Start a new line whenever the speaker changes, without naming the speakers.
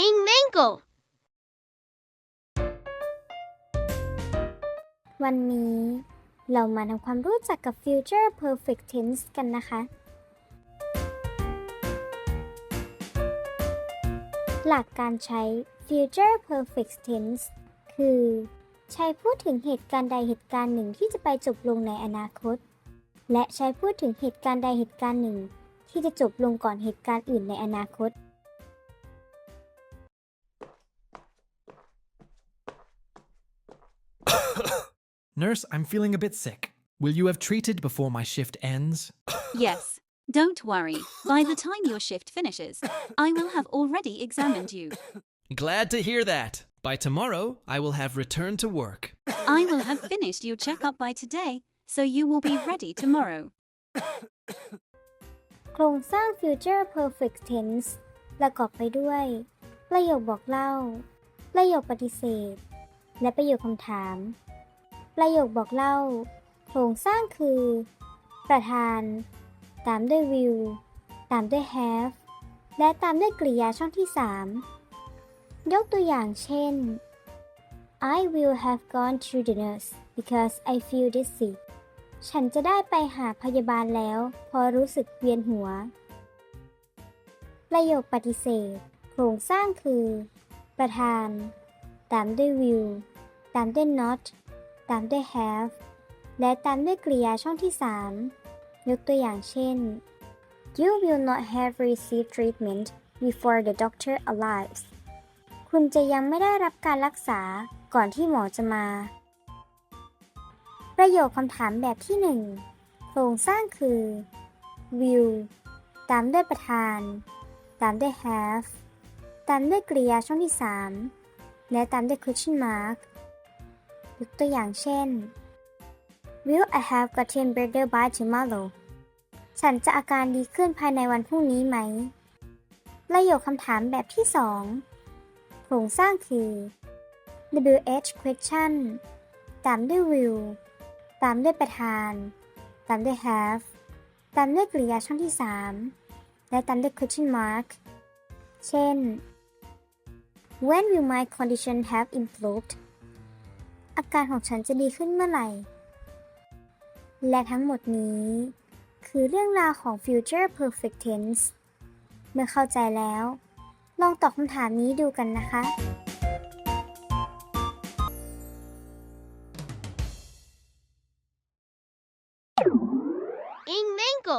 in mango
วันนี้เรามาทำความรู้จักกับ future perfect tense กันนะคะ หลักการใช้ future perfect tense คือ ใช้พูดถึงเหตุการณ์ใดเหตุการณ์หนึ่งที่จะไปจบลงในอนาคต และใช้พูดถึงเหตุการณ์ใดเหตุการณ์หนึ่ง ที่จะจบลงก่อนเหตุการณ์อื่นในอนาคต
Nurse, I'm feeling a bit sick. Will you have treated before my shift ends?
Yes. Don't worry. By the time your shift finishes, I will have already examined you.
Glad to hear that. By tomorrow, I will have returned to work.
I will have finished your checkup by today, so you will be ready tomorrow.
โครงสร้าง future perfect tense ประกอบไปด้วย ประโยคบอกเล่า ประโยคปฏิเสธ และประโยคคำถาม ประโยคบอกเล่าโครงสร้างคือ ประธาน ตามด้วย will ตามด้วย have และตามด้วยกริยาช่องที่ 3 ยกตัวอย่างเช่น I will have gone to the nurse because I feel dizzy ฉันจะได้ไปหาพยาบาลแล้ว พอรู้สึกเวียนหัว ประโยคปฏิเสธ โครงสร้างคือ ประธาน ตามด้วย will ตามด้วย not ตามด้วย have และตามด้วยกริยาช่องที่ 3 ยกตัวอย่างเช่น You will not have received treatment before the doctor arrives คุณจะยังไม่ได้รับการรักษาก่อนที่หมอจะมา ประโยคคำถามแบบที่ 1 โครงสร้างคือ will ตามด้วยประธาน ตามด้วย have ตามด้วยกริยาช่องที่ 3 และตามด้วย question mark ยกตัวอย่างเช่น Will I have gotten better by tomorrow ฉันจะอาการดีขึ้นภายในวันพรุ่งนี้ไหม ประโยคคำถามแบบที่ 2 โครงสร้างคือ WH question ตามด้วย will ตามด้วยประธาน ตามด้วย have ตามด้วยกริยาช่องที่ 3 และตามด้วย question mark เช่น When will my condition have improved าการของฉันจะดีขึ้นเมื่อไหร่ และทั้งหมดนี้ คือเรื่องราวของ future perfect tense เมื่อเข้าใจแล้ว ลองตอบคำถามนี้ดูกันนะคะอิงเมงโก